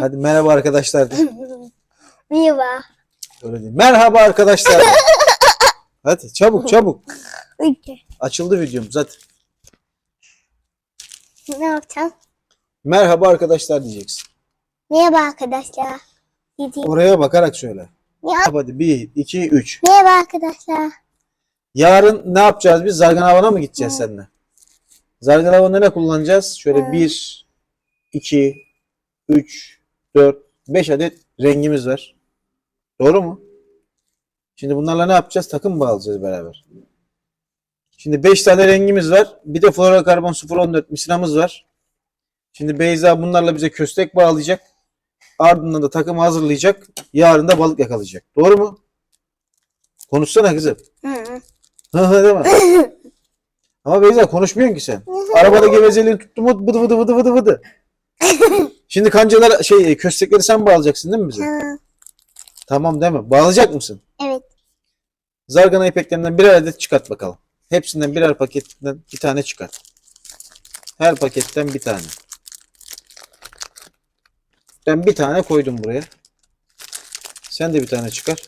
Hadi merhaba arkadaşlar. de. Merhaba. Öyle değil. Merhaba arkadaşlar. Hadi çabuk çabuk. Üç. Açıldı videomuz hadi. Ne yapacağım? Merhaba arkadaşlar diyeceksin. Merhaba arkadaşlar. Gideyim. Oraya bakarak söyle. Merhaba. Hadi 1, 2, 3. Merhaba arkadaşlar. Yarın ne yapacağız biz? Zargan Havan'a mı gideceğiz Hı. seninle? Zargan Havan'da ne kullanacağız? Şöyle Hı. 1, 2, 3, 4, 5 adet rengimiz var. Doğru mu? Şimdi bunlarla ne yapacağız? Takım bağlayacağız beraber? Şimdi 5 tane rengimiz var. Bir de fluorokarbon 014 misinamız var. Şimdi Beyza bunlarla bize köstek bağlayacak. Ardından da takımı hazırlayacak. Yarın da balık yakalayacak. Doğru mu? Konuşsana kızım. Hı hı. Hı mi? Ama Beyza konuşmuyorsun ki sen. Arabada gevezeliğini tuttu mu vıdı vıdı vıdı vıdı vıdı. Şimdi kancalar şey köstekleri sen bağlayacaksın değil mi bize? Hı. Tamam değil mi? Bağlayacak mısın? Evet. Zargana ipeklerinden birer adet çıkart bakalım. Hepsinden birer paketten bir tane çıkart. Her paketten bir tane. Ben bir tane koydum buraya. Sen de bir tane çıkar.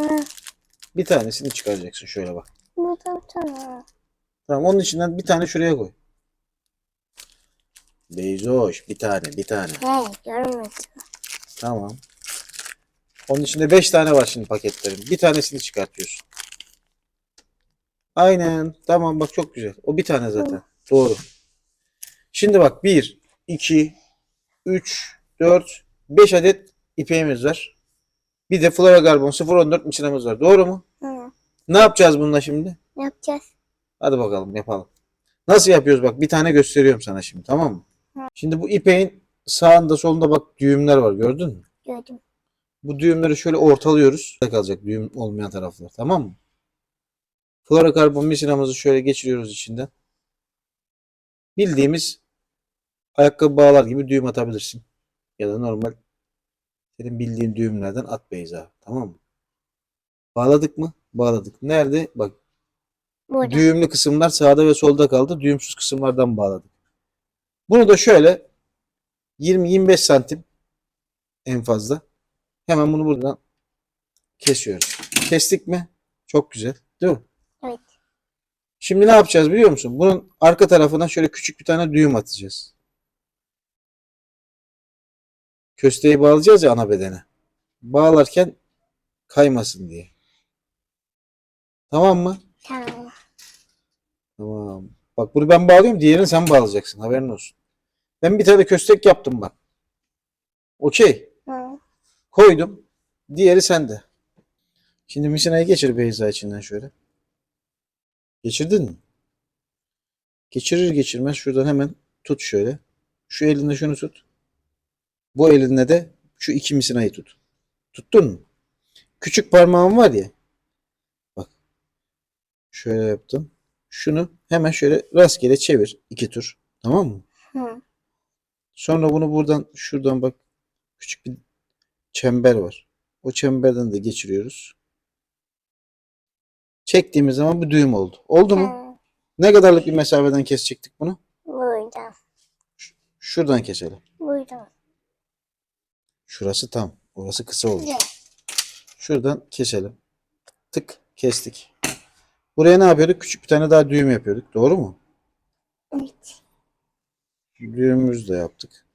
Hı. Bir tanesini çıkaracaksın şöyle bak. Bu da tamam. Tamam onun içinden bir tane şuraya koy. Beyzoş bir tane bir tane. Hey görmesin. Tamam. Onun içinde 5 tane var şimdi paketlerin. Bir tanesini çıkartıyorsun. Aynen. Tamam bak çok güzel. O bir tane zaten. Doğru. Şimdi bak 1, 2, 3, 4, 5 adet ipeğimiz var. Bir de fluorokarbon 014 misinamız var. Doğru mu? Hı. Ne yapacağız bununla şimdi? Ne yapacağız? Hadi bakalım yapalım. Nasıl yapıyoruz bak bir tane gösteriyorum sana şimdi tamam mı? Şimdi bu ipeğin sağında solunda bak düğümler var gördün mü? Gördüm. Bu düğümleri şöyle ortalıyoruz. Burada kalacak düğüm olmayan taraflar tamam mı? Fluorokarbon misinamızı şöyle geçiriyoruz içinden. Bildiğimiz ayakkabı bağlar gibi düğüm atabilirsin. Ya da normal senin bildiğin düğümlerden at Beyza. Tamam mı? Bağladık mı? Bağladık. Nerede? Bak Burada. Düğümlü kısımlar sağda ve solda kaldı. Düğümsüz kısımlardan bağladık. Bunu da şöyle 20-25 santim en fazla. Hemen bunu buradan kesiyoruz. Kestik mi? Çok güzel. Değil mi? Evet. Şimdi ne yapacağız biliyor musun? Bunun arka tarafına şöyle küçük bir tane düğüm atacağız. Kösteği bağlayacağız ya ana bedene. Bağlarken kaymasın diye. Tamam mı? Tamam. Tamam. Bak bunu ben bağlıyorum. Diğerini sen bağlayacaksın. Haberin olsun. Ben bir tane köstek yaptım bak. Okey. Koydum. Diğeri sende. Şimdi misinayı geçir Beyza içinden şöyle. Geçirdin mi? Geçirir geçirmez şuradan hemen tut şöyle. Şu elinde şunu tut. Bu elinde de şu iki misinayı tut. Tuttun mu? Küçük parmağım var ya. Bak. Şöyle yaptım. Şunu hemen şöyle rastgele çevir. iki tur. Tamam mı? Hı. Sonra bunu buradan şuradan bak küçük bir çember var. O çemberden de geçiriyoruz. Çektiğimiz zaman bu düğüm oldu. Oldu mu? Hı. Ne kadarlık bir mesafeden kesecektik bunu? Buradan. Şuradan keselim. Buradan. Şurası tam. Orası kısa. Güzel. Şuradan keselim. Tık kestik. Buraya ne yapıyorduk? Küçük bir tane daha düğüm yapıyorduk. Doğru mu? Evet. Düğümümüzü de yaptık.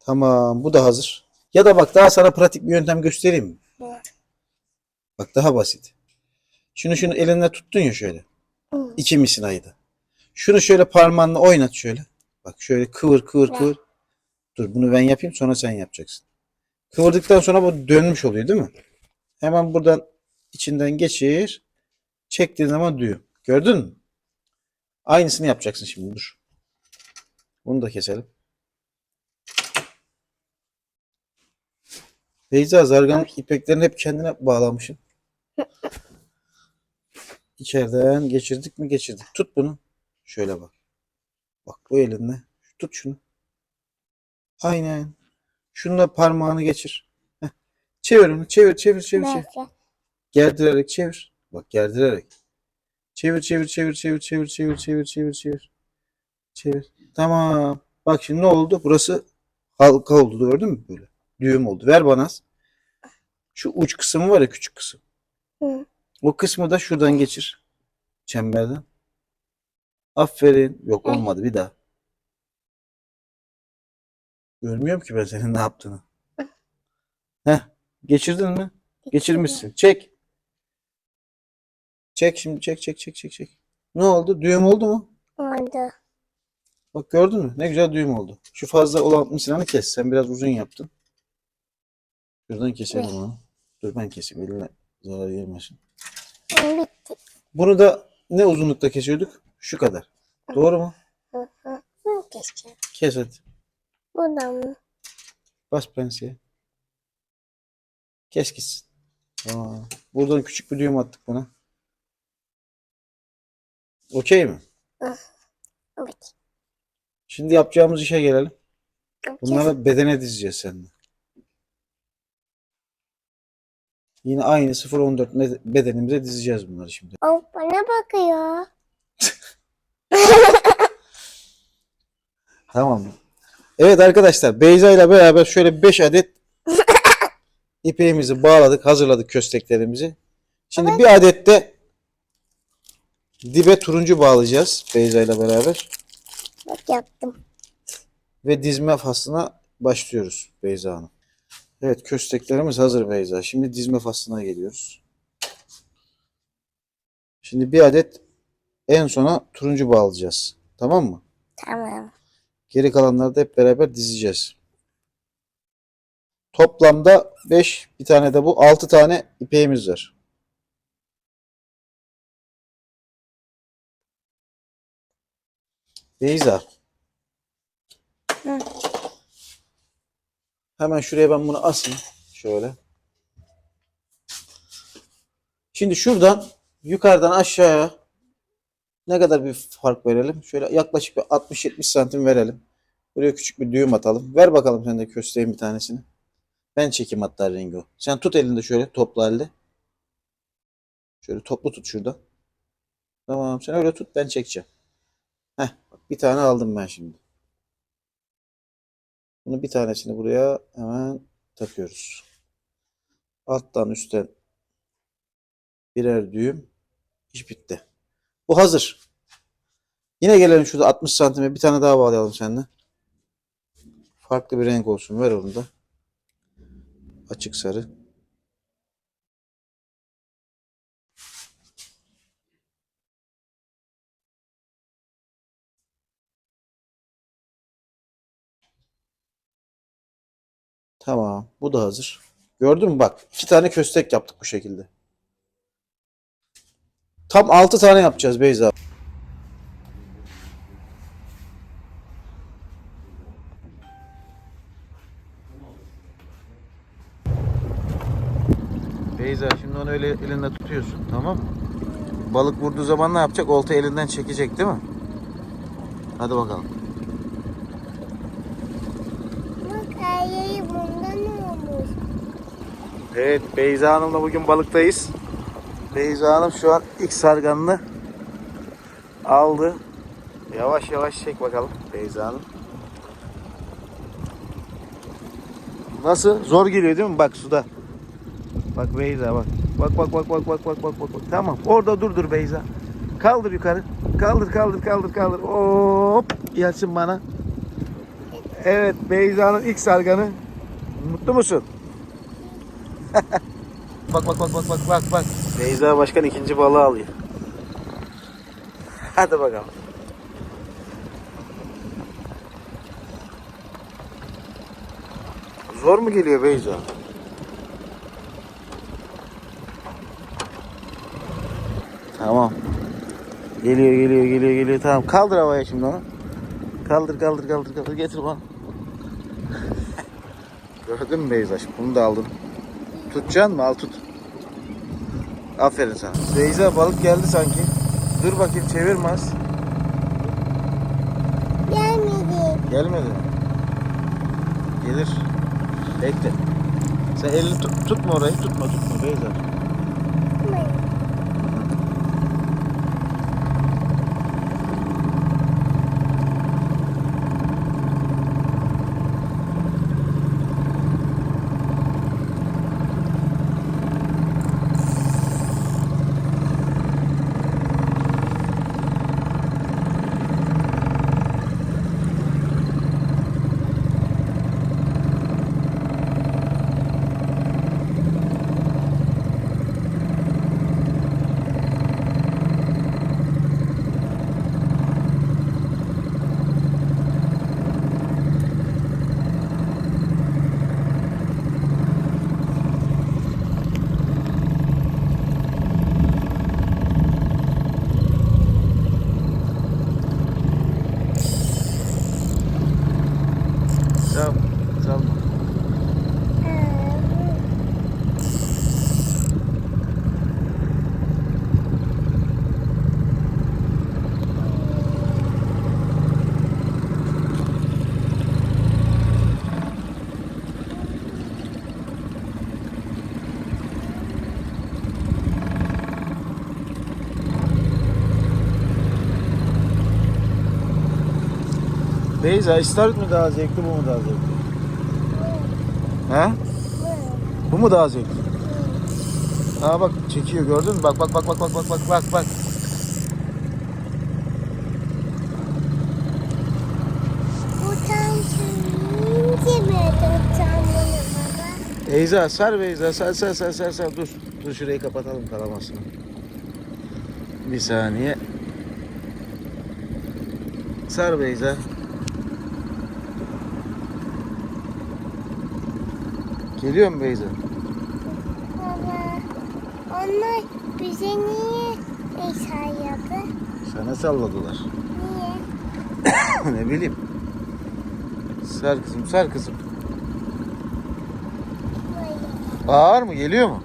Tamam, bu da hazır. Ya da bak daha sana pratik bir yöntem göstereyim mi? Evet. Bak daha basit. Şunu şunu elinle tuttun ya şöyle. Hı. İki misinaydı. Şunu şöyle parmağınla oynat şöyle. Bak şöyle kıvır kıvır Ya. kıvır. Dur bunu ben yapayım sonra sen yapacaksın. Kıvırdıktan sonra bu dönmüş oluyor değil mi? Hemen buradan içinden geçir. Çektiğin zaman düğüm. Gördün mü? Aynısını yapacaksın şimdi dur. Bunu da keselim. Beyza zargan ipeklerini hep kendine bağlamışsın. İçeriden geçirdik mi geçirdik. Tut bunu. Şöyle bak. Bak bu elinle. Tut şunu. Aynen. Şununla parmağını geçir. Heh. Çevir onu. Çevir çevir çevir. çevir. Gerdirerek çevir. Bak gerdirerek. Çevir çevir çevir çevir çevir çevir çevir çevir çevir. Çevir. Tamam. Bak şimdi ne oldu? Burası halka oldu gördün mü böyle? Düğüm oldu. Ver bana. Şu uç kısmı var ya küçük kısım. Hı. O kısmı da şuradan geçir. Çemberden. Aferin. Yok olmadı bir daha. Görmüyorum ki ben senin ne yaptığını. Heh. Geçirdin mi? Geçirmişsin. Çek. Çek şimdi çek çek çek çek çek. Ne oldu? Düğüm oldu mu? Oldu. Bak gördün mü? Ne güzel düğüm oldu. Şu fazla olan mısırını kes. Sen biraz uzun yaptın. Şuradan keselim onu. Dur ben keseyim. Eline zarar gelmesin. Bitti. Bunu da ne uzunlukta kesiyorduk? Şu kadar. Doğru mu? Hı hı. Keşke. Kes hadi. Buradan mı? Bas pensiye. Kes gitsin. Tamam. Buradan küçük bir düğüm attık buna. Okey mi? Evet. Şimdi yapacağımız işe gelelim. Bunları bedene dizeceğiz seninle. Yine aynı 0-14 me- bedenimize dizeceğiz bunları şimdi. O bana bakıyor. Tamam. Evet arkadaşlar Beyza ile beraber şöyle 5 adet ipeğimizi bağladık, hazırladık kösteklerimizi. Şimdi bir adet de dibe turuncu bağlayacağız Beyza ile beraber Bak yaptım. ve dizme faslına başlıyoruz Beyza Hanım. Evet kösteklerimiz hazır Beyza. Şimdi dizme faslına geliyoruz. Şimdi bir adet en sona turuncu bağlayacağız. Tamam mı? Tamam. Geri kalanları da hep beraber dizeceğiz. Toplamda 5, bir tane de bu 6 tane ipeğimiz var. Beyza. Hı. Hemen şuraya ben bunu asayım. Şöyle. Şimdi şuradan yukarıdan aşağıya ne kadar bir fark verelim? Şöyle yaklaşık bir 60-70 santim verelim. Buraya küçük bir düğüm atalım. Ver bakalım sen de kösteğin bir tanesini. Ben çekeyim hatta rengi o. Sen tut elinde şöyle toplu halde. Şöyle toplu tut şurada. Tamam sen öyle tut ben çekeceğim. Heh bak bir tane aldım ben şimdi. Bunu bir tanesini buraya hemen takıyoruz. Alttan üstten birer düğüm. İş bitti. Bu hazır. Yine gelelim şurada 60 santime bir tane daha bağlayalım seninle. Farklı bir renk olsun. Ver onu da. Açık sarı. Tamam. Bu da hazır. Gördün mü bak. iki tane köstek yaptık bu şekilde. Tam 6 tane yapacağız Beyza. Beyza şimdi onu öyle elinde tutuyorsun tamam mı? Balık vurduğu zaman ne yapacak? Olta elinden çekecek değil mi? Hadi bakalım. Bak bundan olmuş. Evet Beyza Hanım'la bugün balıktayız. Beyza Hanım şu an ilk sarganını aldı. Yavaş yavaş çek bakalım Beyza Hanım. Nasıl? Zor geliyor değil mi? Bak suda. Bak Beyza bak. Bak bak bak bak bak bak bak bak. Tamam. Orada dur dur Beyza. Kaldır yukarı. Kaldır kaldır kaldır kaldır. Hop gelsin bana. Evet Beyza'nın ilk sarganı. Mutlu musun? Bak bak bak bak bak bak bak. Beyza Başkan ikinci balığı alıyor. Hadi bakalım. Zor mu geliyor Beyza? Tamam. Geliyor geliyor geliyor geliyor. Tamam kaldır havaya şimdi onu. Kaldır kaldır kaldır kaldır getir bana. Gördün mü Beyza? Bunu da aldın. Tutacaksın mı? Al tut. Aferin sana. Beyza balık geldi sanki. Dur bakayım çevirmez. Gelmedi. Gelmedi. Gelir. Bekle. Sen elini tut, tutma orayı. Tutma tutma Beyza. Deniz. Beyza ister mi daha zevkli bu mu daha zevkli? He? Bu mu daha zevkli? Aa bak çekiyor gördün mü? Bak bak bak bak bak bak bak bak bak. Tutacağım bunu baba? Beyza sar sar sar sar sar sar dur. Dur şurayı kapatalım kalamasını. Bir saniye. Sar Beyza. Geliyor mu Beyza? Baba, onlar bize niye eşya yaptı? Sana salladılar. Niye? ne bileyim. Sar kızım sar kızım. Böyle. Ağır mı geliyor mu?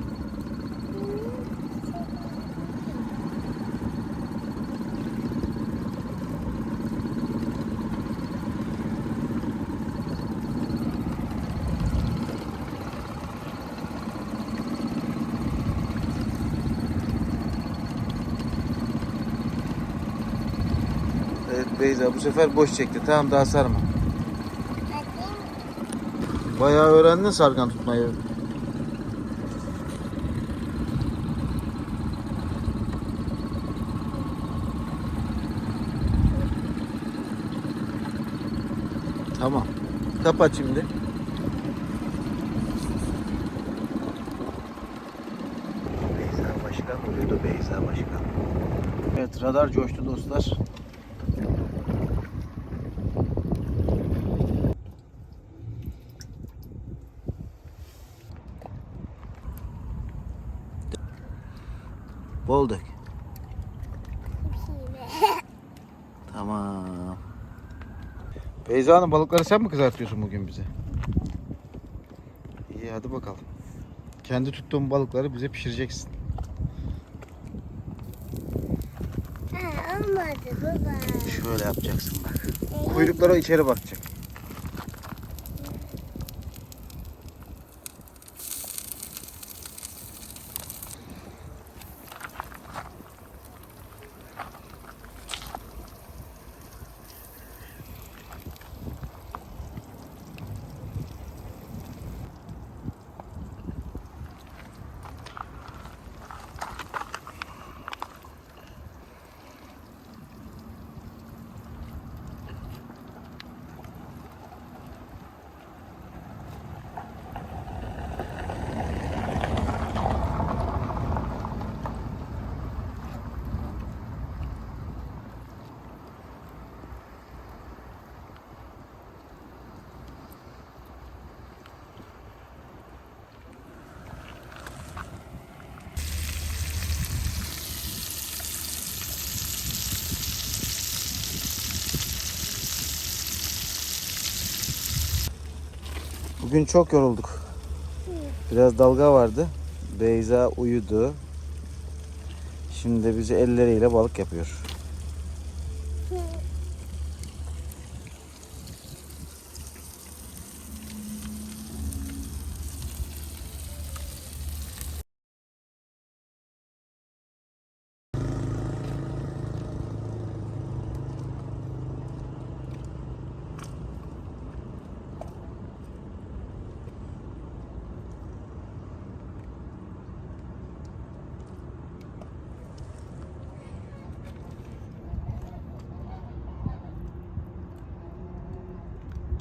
Beyza bu sefer boş çekti. Tamam daha sarma. Bayağı öğrendin sargan tutmayı. Tamam. Kapat şimdi. Beyza Başkan uyudu Beyza Başkan. Evet radar coştu dostlar. Tamam. Beyza Hanım balıkları sen mi kızartıyorsun bugün bize? İyi hadi bakalım. Kendi tuttuğun balıkları bize pişireceksin. Ha, olmadı baba. Şöyle yapacaksın bak. Kuyruklara içeri bakacak. Bugün çok yorulduk. Biraz dalga vardı. Beyza uyudu. Şimdi bizi elleriyle balık yapıyor.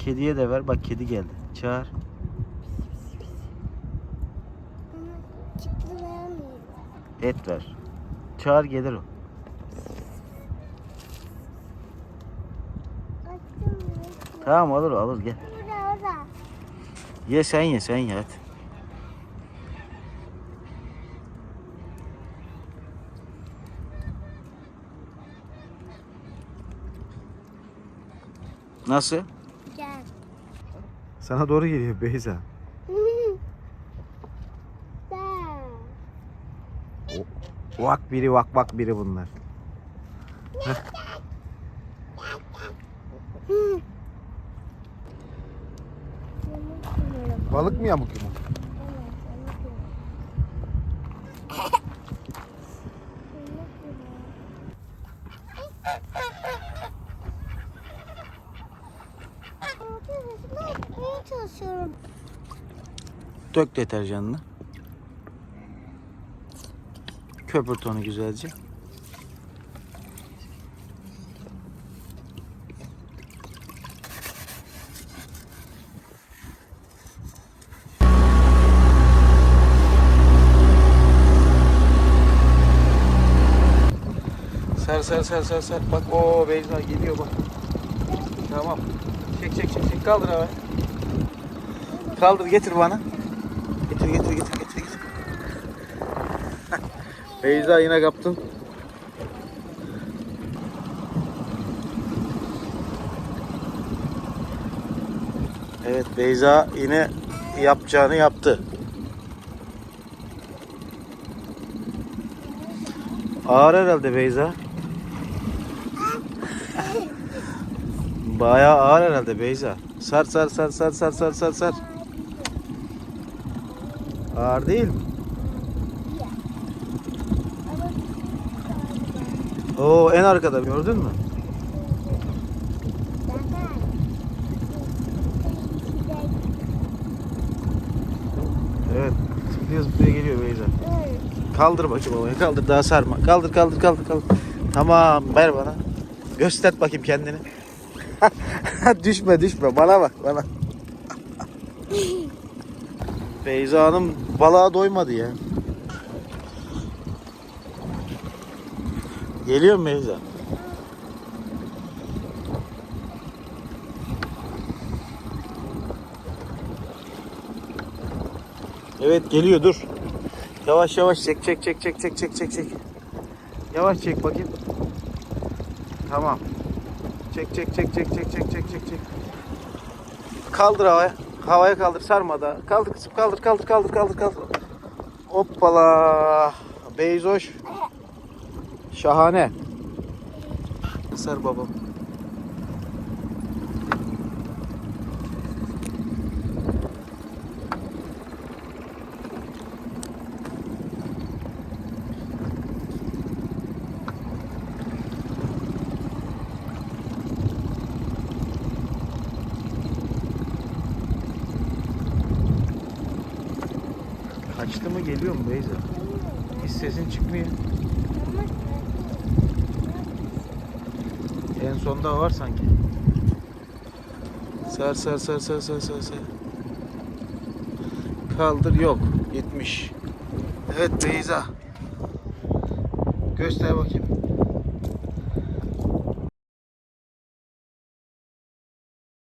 Kediye de ver. Bak kedi geldi. Çağır. Et ver. Çağır gelir o. Tamam alır o alır gel. Ye sen ye sen ye hadi. Nasıl? Sana doğru geliyor Beyza. Gel. Vak biri vak vak biri bunlar. Balık mı yamuk yumuk? Çalışıyorum. Dök deterjanını. Köpürt onu güzelce. Sar sar sar sar sar. Bak o Beyza geliyor bak. Tamam. Çek çek çek çek kaldır abi. Kaldır getir bana. Getir getir getir getir getir. Beyza yine kaptın. Evet Beyza yine yapacağını yaptı. Ağır herhalde Beyza. Bayağı ağır herhalde Beyza. Sar sar sar sar sar sar sar sar. Ağır değil mi? Oo en arkada gördün mü? Evet. Zıplaya zıplaya geliyor Beyza. Kaldır bakayım babaya kaldır daha sarma. Kaldır kaldır kaldır kaldır. Tamam ver bana. Göster bakayım kendini. düşme düşme bana bak bana. Beyza Hanım balığa doymadı ya. Geliyor mu Beyza? Evet geliyor dur. Yavaş yavaş çek çek çek çek çek çek çek çek. Yavaş çek bakayım. Tamam. Çek çek çek çek çek çek çek çek çek. Kaldır havaya. Havaya kaldır sarma da. Kaldır kızım kaldır kaldır kaldır kaldır kaldır. Hoppala. Beyzoş. Şahane. Sar babam. Kaçtı mı geliyor mu Beyza? Hiç sesin çıkmıyor. En sonda var sanki. Sar sar sar sar sar sar sar. Kaldır yok. Gitmiş. Evet Beyza. Göster bakayım.